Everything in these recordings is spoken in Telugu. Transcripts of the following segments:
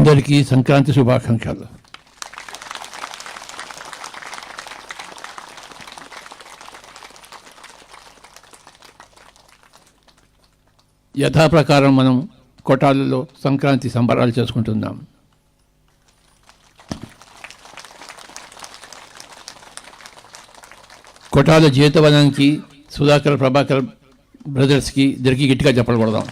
అందరికీ సంక్రాంతి శుభాకాంక్షలు. యథాప్రకారం మనం కొటాలలో సంక్రాంతి సంబరాలు చేసుకుంటున్నాం. కొటాల జీతవనానికి సుధాకర్ ప్రభాకర్ బ్రదర్స్కి దొరికి గట్టిగా చెప్పలు కొడదాం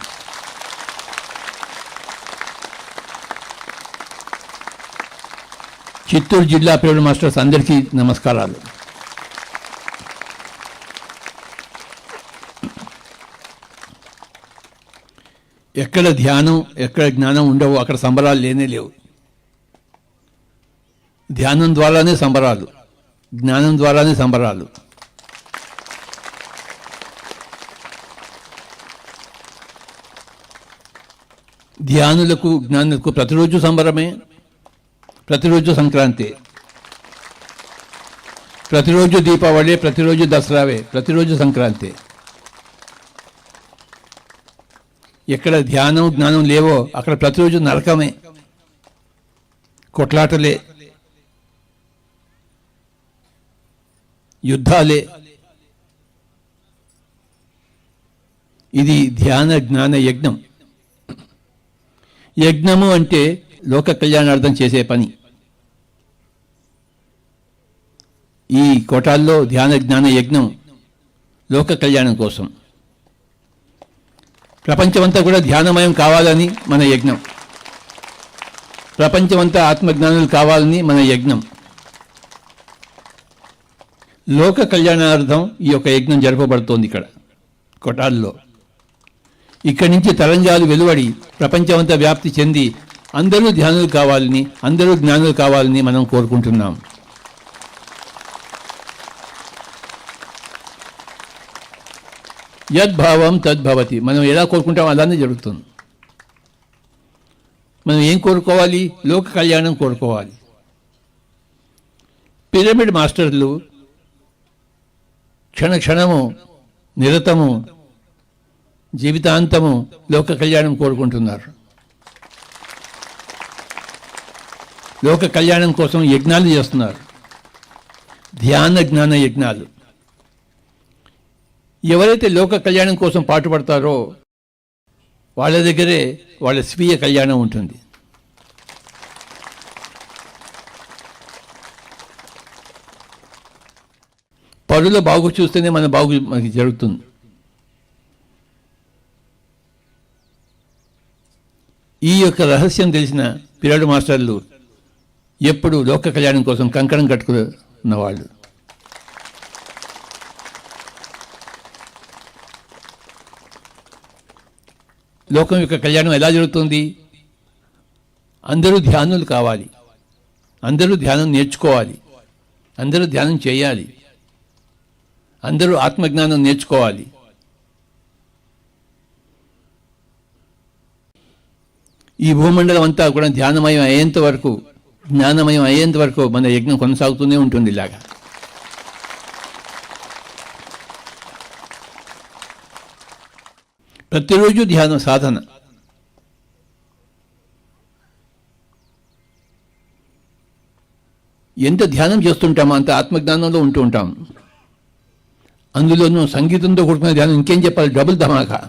చిత్తూరు జిల్లా పిల్లల మాస్టర్స్ అందరికీ నమస్కారాలు. ఎక్కడ ధ్యానం ఎక్కడ జ్ఞానం ఉండవు అక్కడ సంబరాలు లేనే లేవు. ధ్యానం ద్వారానే సంబరాలు జ్ఞానం ద్వారానే సంబరాలు. ధ్యానులకు జ్ఞానులకు ప్రతిరోజు సంబరమే. ప్రతిరోజు సంక్రాంతి. ప్రతిరోజు దీపావళి ప్రతిరోజు దసరావే ప్రతిరోజు సంక్రాంతి. ఎక్కడ ధ్యానం జ్ఞానం లేవో అక్కడ ప్రతిరోజు నరకమే. కొట్లాటలే. యుద్ధాలే. ఇది ధ్యాన జ్ఞాన యజ్ఞం. యజ్ఞము అంటే లోక కళ్యాణార్థం చేసే పని. ఈ కోటాల్లో ధ్యాన జ్ఞాన యజ్ఞం లోక కళ్యాణం కోసం. ప్రపంచమంతా కూడా ధ్యానమయం కావాలని మన యజ్ఞం. ప్రపంచమంతా ఆత్మజ్ఞానులు కావాలని మన యజ్ఞం. లోక కళ్యాణార్థం ఈ యొక్క యజ్ఞం జరపబడుతోంది ఇక్కడ కొటాల్లో. ఇక్కడి నుంచి తరంగాలు వెలువడి ప్రపంచమంతా వ్యాప్తి చెంది అందరూ ధ్యానులు కావాలని అందరూ జ్ఞానులు కావాలని మనం కోరుకుంటున్నాం. యద్భావం తద్భవతి మనం ఎలా కోరుకుంటాం అలానే జరుగుతుంది. మనం ఏం కోరుకోవాలి? లోక కళ్యాణం కోరుకోవాలి. పిరమిడ్ మాస్టర్లు క్షణ క్షణము నిరతము జీవితాంతము లోక కళ్యాణం కోరుకుంటున్నారు. లోక కళ్యాణం కోసం యజ్ఞాలు చేస్తున్నారు. ధ్యాన జ్ఞాన యజ్ఞాలు. ఎవరైతే లోక కళ్యాణం కోసం పాటుపడతారో వాళ్ళ దగ్గరే వాళ్ళ స్వీయ కళ్యాణం ఉంటుంది. పరుల బాగు చూస్తేనే మన బాగు మనకి జరుగుతుంది. ఈ యొక్క రహస్యం తెలిసిన పిల్లడు మాస్టర్లు ఎప్పుడు లోక కళ్యాణం కోసం కంకణం కట్టుకున్న వాళ్ళు. లోకం యొక్క కళ్యాణం ఎలా జరుగుతుంది? అందరూ ధ్యానులు కావాలి. అందరూ ధ్యానం నేర్చుకోవాలి. అందరూ ధ్యానం చేయాలి. అందరూ ఆత్మజ్ఞానం నేర్చుకోవాలి. ఈ భూమండలం అంతా కూడా ధ్యానమయం అయ్యేంత వరకు జ్ఞానమయం అయ్యేంత వరకు మన యజ్ఞం కొనసాగుతూనే ఉంటుంది ఇలాగా. ప్రతిరోజు ధ్యానం సాధన. ఎంత ధ్యానం చేస్తుంటామో అంత ఆత్మజ్ఞానంలో ఉంటూ ఉంటాం. అందులోనూ సంగీతంతో కూడుకున్న ధ్యానం ఇంకేం చెప్పాలి? డబుల్ ధమాకా.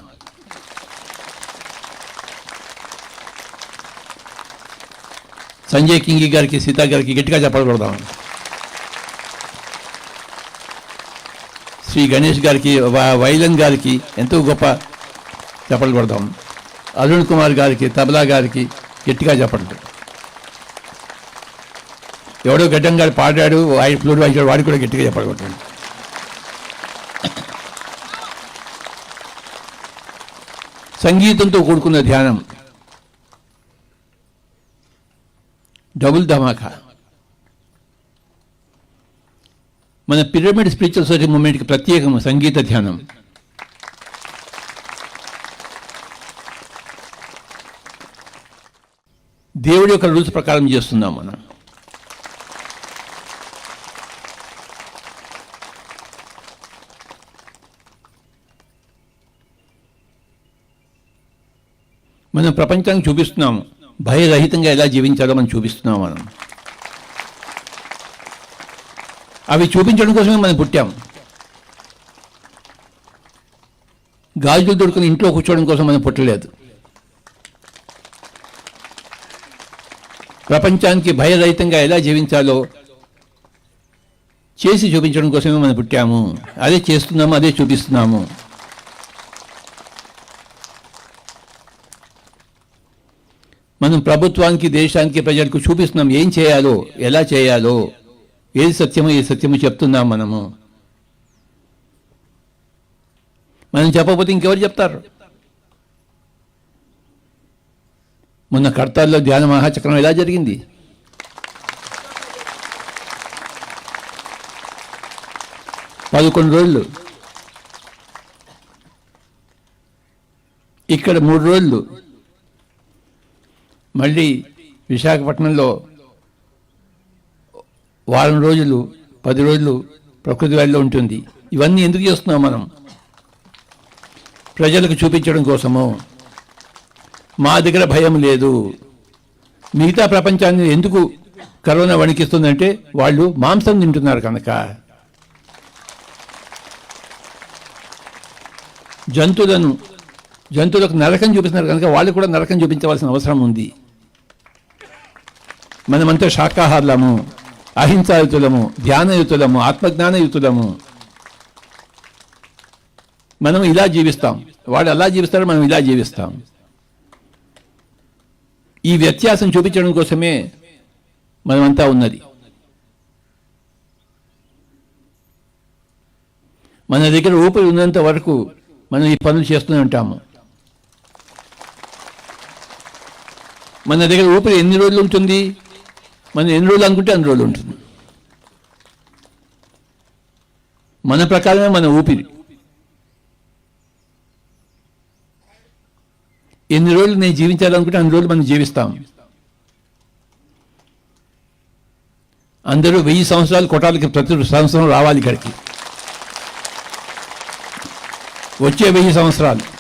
సంజయ్ కింగి గారికి సీతా గారికి గట్టిగా చెప్పకూడదాం శ్రీ గణేష్ గారికి వైలన్ గారికి ఎంతో గొప్ప చెప్పలు కొడదాం. అరుణ్ కుమార్ గారికి తబలా గారికి గట్టిగా చెప్పండి. ఎవడో గడ్డం గారు పాడాడు ఆయన ఫ్లూట్ వాయించాడు వాడికి కూడా గట్టిగా చెప్పగొట్టండి సంగీతంతో కూడుకున్న ధ్యానం. డబుల్ ధమాకా. మన పిరమిడ్ స్పిరిచువల్ సొసైటీ మూమెంట్కి ప్రత్యేకం సంగీత ధ్యానం. దేవుడి యొక్క రూల్స్ ప్రకారం చేస్తున్నాం మనం. మనం ప్రపంచానికి చూపిస్తున్నాము భయరహితంగా ఎలా జీవించాలో మనం చూపిస్తున్నాం మనం. అవి చూపించడం కోసమే మనం పుట్టాం. గాజులు దొరుకుని ఇంట్లో కూర్చోవడం కోసం మనం పుట్టలేదు. ప్రపంచానికి భయరహితంగా ఎలా జీవించాలో చేసి చూపించడం కోసమే మనం పుట్టాము. అదే చేస్తున్నాము అదే చూపిస్తున్నాము. మనం ప్రభుత్వానికి దేశానికి ప్రజలకు చూపిస్తున్నాం ఏం చేయాలో ఎలా చేయాలో ఏది సత్యమో ఏది సత్యమో చెప్తున్నాం మనము. మనం చెప్పకపోతే ఇంకెవరు చెప్తారు? మొన్న కర్తాల్లో ధ్యాన మహాచక్రం ఎలా జరిగింది? పదకొండు రోజులు. ఇక్కడ మూడు రోజులు. మళ్ళీ విశాఖపట్నంలో వారం రోజులు పది రోజులు ప్రకృతి వారిలో ఉంటుంది. ఇవన్నీ ఎందుకు చేస్తున్నాం మనం? ప్రజలకు చూపించడం కోసము? మా దగ్గర భయం లేదు. మిగతా ప్రపంచాన్ని ఎందుకు కరోనా వణికిస్తుందంటే వాళ్ళు మాంసం తింటున్నారు కనుక. జంతువులను జంతువులకు నరకం చూపిస్తున్నారు కనుక వాళ్ళు కూడా నరకం చూపించవలసిన అవసరం ఉంది. మనమంతా శాకాహారులము అహింసాయుతులము ధ్యానయుతులము ఆత్మజ్ఞానయుతులము. మనం ఇలా జీవిస్తాం. వాళ్ళు అలా జీవిస్తారు మనం ఇలా జీవిస్తాం. ఈ వ్యత్యాసం చూపించడం కోసమే మనమంతా ఉన్నది. మన దగ్గర ఊపిరి ఉన్నంత వరకు మనం ఈ పనులు చేస్తూనే ఉంటాము. మన దగ్గర ఊపిరి ఎన్ని రోజులు ఉంటుంది? మనం ఎన్ని రోజులు అనుకుంటే అన్ని రోజులు ఉంటుంది. మన ప్రకారమే మన ఊపిరి. ఎన్ని రోజులు నేను జీవించాలనుకుంటే అన్ని రోజులు మనం జీవిస్తాం. అందరూ వెయ్యి సంవత్సరాలు కొట్టాలకి ప్రతి సంవత్సరం రావాలి ఇక్కడికి. వచ్చే వెయ్యి సంవత్సరాలు.